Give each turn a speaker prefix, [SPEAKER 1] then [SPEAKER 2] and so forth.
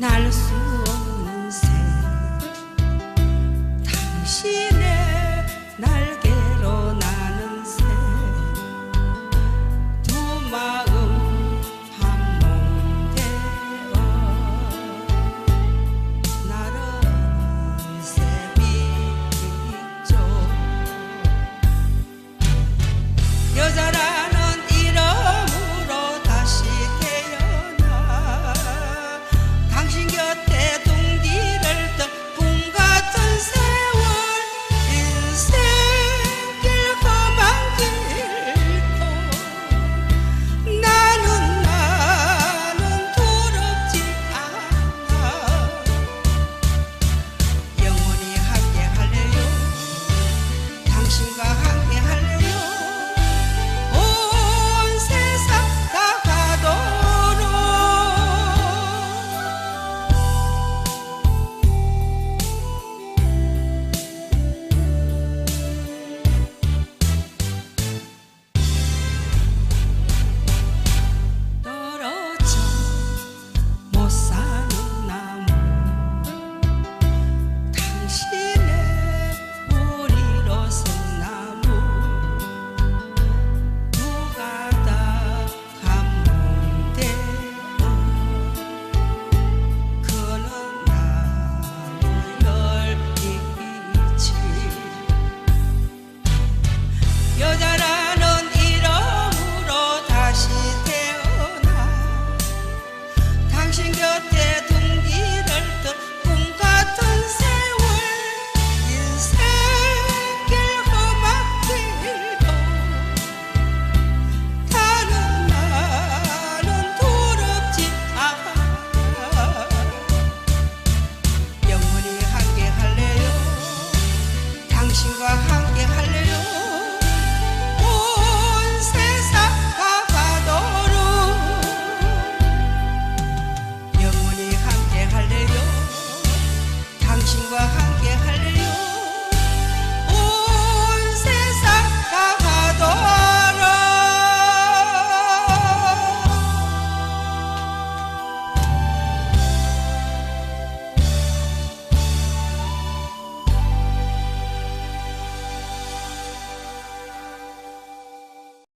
[SPEAKER 1] 날수 없는 새. 당신의 날개로 나는 새두 마음 반몽대어 나는 새비죠. 여자 여자라는 이름으로 다시 태어나 당신 곁에 You.